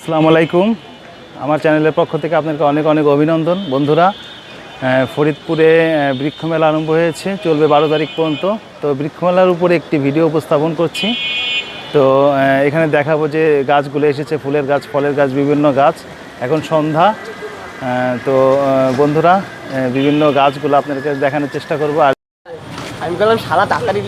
আসসালামু আলাইকুম। আমার চ্যানেলের পক্ষ থেকে আপনাকে অনেক অনেক অভিনন্দন। বন্ধুরা ফরিদপুরে বৃক্ষমেলা আরম্ভ হয়েছে, চলবে বারো তারিখ পর্যন্ত। তো বৃক্ষমেলার উপরে একটি ভিডিও উপস্থাপন করছি। তো এখানে দেখাবো যে গাছগুলো এসেছে, ফুলের গাছ, ফলের গাছ, বিভিন্ন গাছ। এখন সন্ধ্যা। তো বন্ধুরা বিভিন্ন গাছগুলো আপনাদেরকে দেখানোর চেষ্টা করব। আর আমি বললাম সারা তাড়াতাড়ি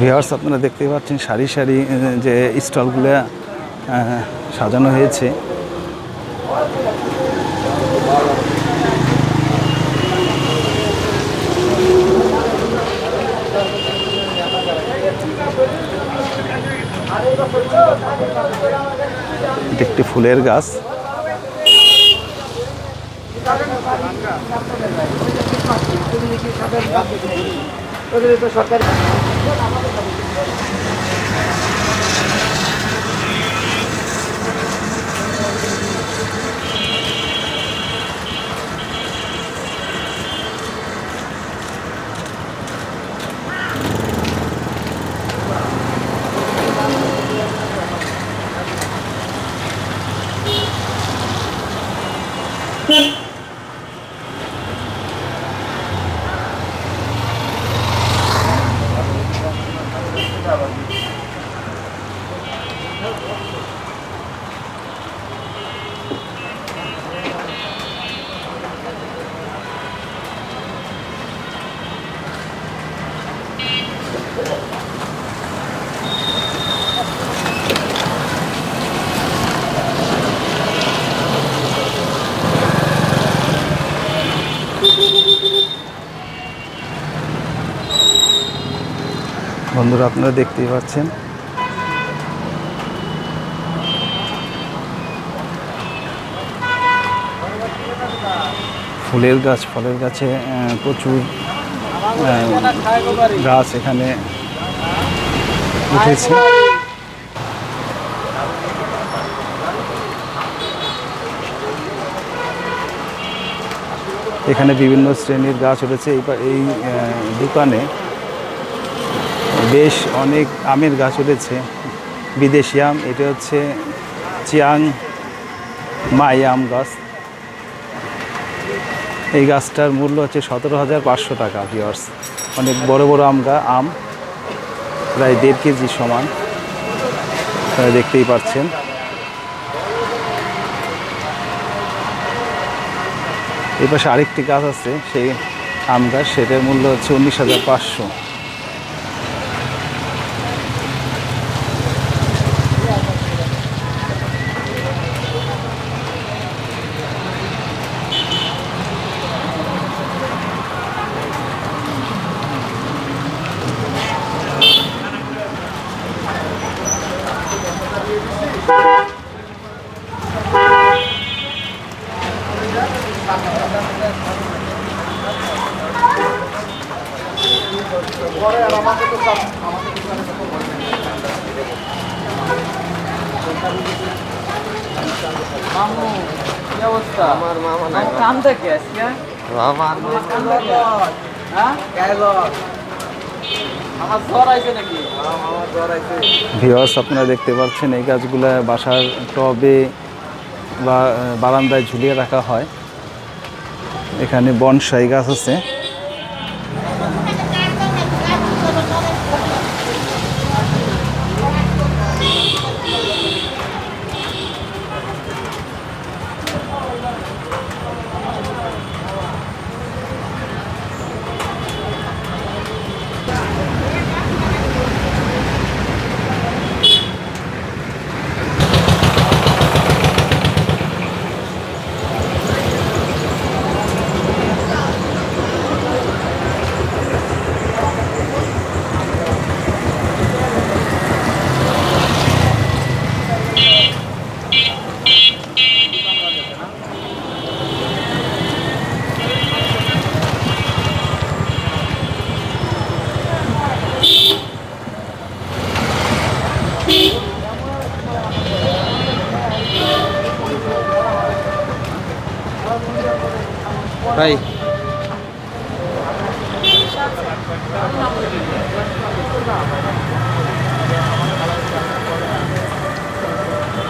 ভিওয়ার্স আপনারা দেখতে পাচ্ছেন সারি সারি যে স্টলগুলো সাজানো হয়েছে। একটি ফুলের গাছ। ওদের তো Gracias. বন্ধুরা আপনারা দেখতেই পাচ্ছেন। ফুলের গাছ, ফলের গাছে প্রচুর গাছ এখানে উঠেছে। এখানে বিভিন্ন শ্রেণির গাছ উঠেছে। এই দোকানে বেশ অনেক আমের গাছ উঠেছে। বিদেশি আম, এটা হচ্ছে চিয়াং মাই আম গাছ। এই গাছটার মূল্য হচ্ছে সতেরো হাজার পাঁচশো টাকা ভিওর্স অনেক বড় বড় আম গা আম, প্রায় দেড় কেজি সমান। দেখতেই পাচ্ছেন। এই পাশে আরেকটি গাছ আছে, সেই আম গাছ, সেটার মূল্য হচ্ছে উনিশ হাজার পাঁচশো। মামু কি অবস্থা? আমার মামা নাই। কাম থেকে হ্যাঁ? ভিওয়ার্স আপনারা দেখতে পাচ্ছেন এই গাছগুলো বাসার টবে বা বারান্দায় ঝুলিয়ে রাখা হয়। এখানে বনসাই গাছ আছে। ভাই।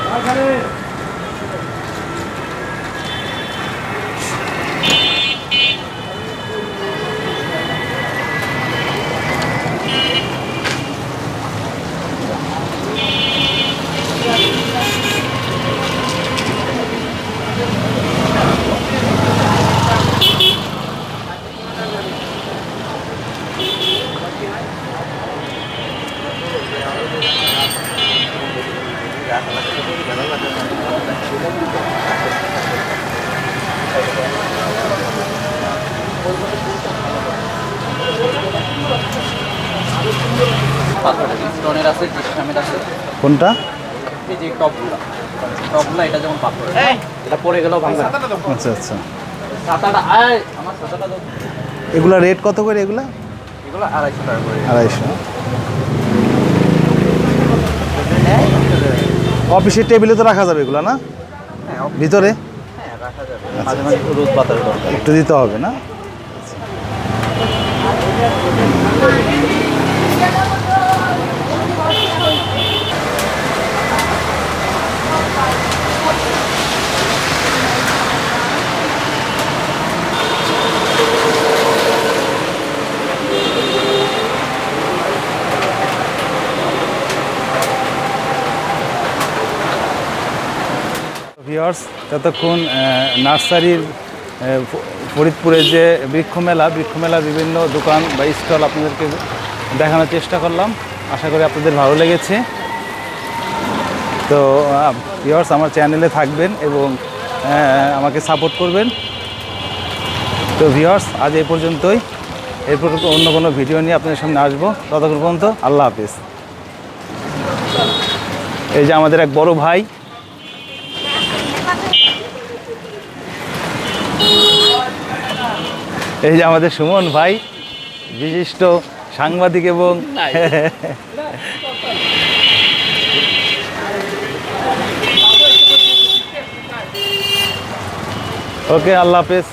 পাথরের স্টোনের কোনটা? এই যে টপগুলো টপগুলো এটা যেমন পাথর। এটা পড়ে গেলেও ভাঙবে আচ্ছা আচ্ছা। ছাতাটা আয় আমার এগুলা রেট কত করে এগুলা? এগুলো আড়াইশো টাকা করে। আড়াইশো। অফিসের টেবিলে তো রাখা যাবে এগুলো না? হ্যাঁ ভিতরে? হ্যাঁ একটু দিতে হবে না? ভিওর্স ততক্ষণ নার্সারির ফরিদপুরে যে বৃক্ষমেলা বৃক্ষমেলা বিভিন্ন দোকান বা স্টল আপনাদেরকে দেখানোর চেষ্টা করলাম। আশা করি আপনাদের ভালো লেগেছে। তো ভিওর্স আমার চ্যানেলে থাকবেন এবং আমাকে সাপোর্ট করবেন। তো ভিওর্স আজ এই পর্যন্তই। এরপর অন্য কোনো ভিডিও নিয়ে আপনাদের সামনে আসব। ততক্ষণ পর্যন্ত আল্লাহ হাফিজ। এই যে আমাদের এক বড় ভাই এই যে আমাদের সুমন ভাই বিশিষ্ট সাংবাদিক এবং ওকে আল্লাহ হাফেজ।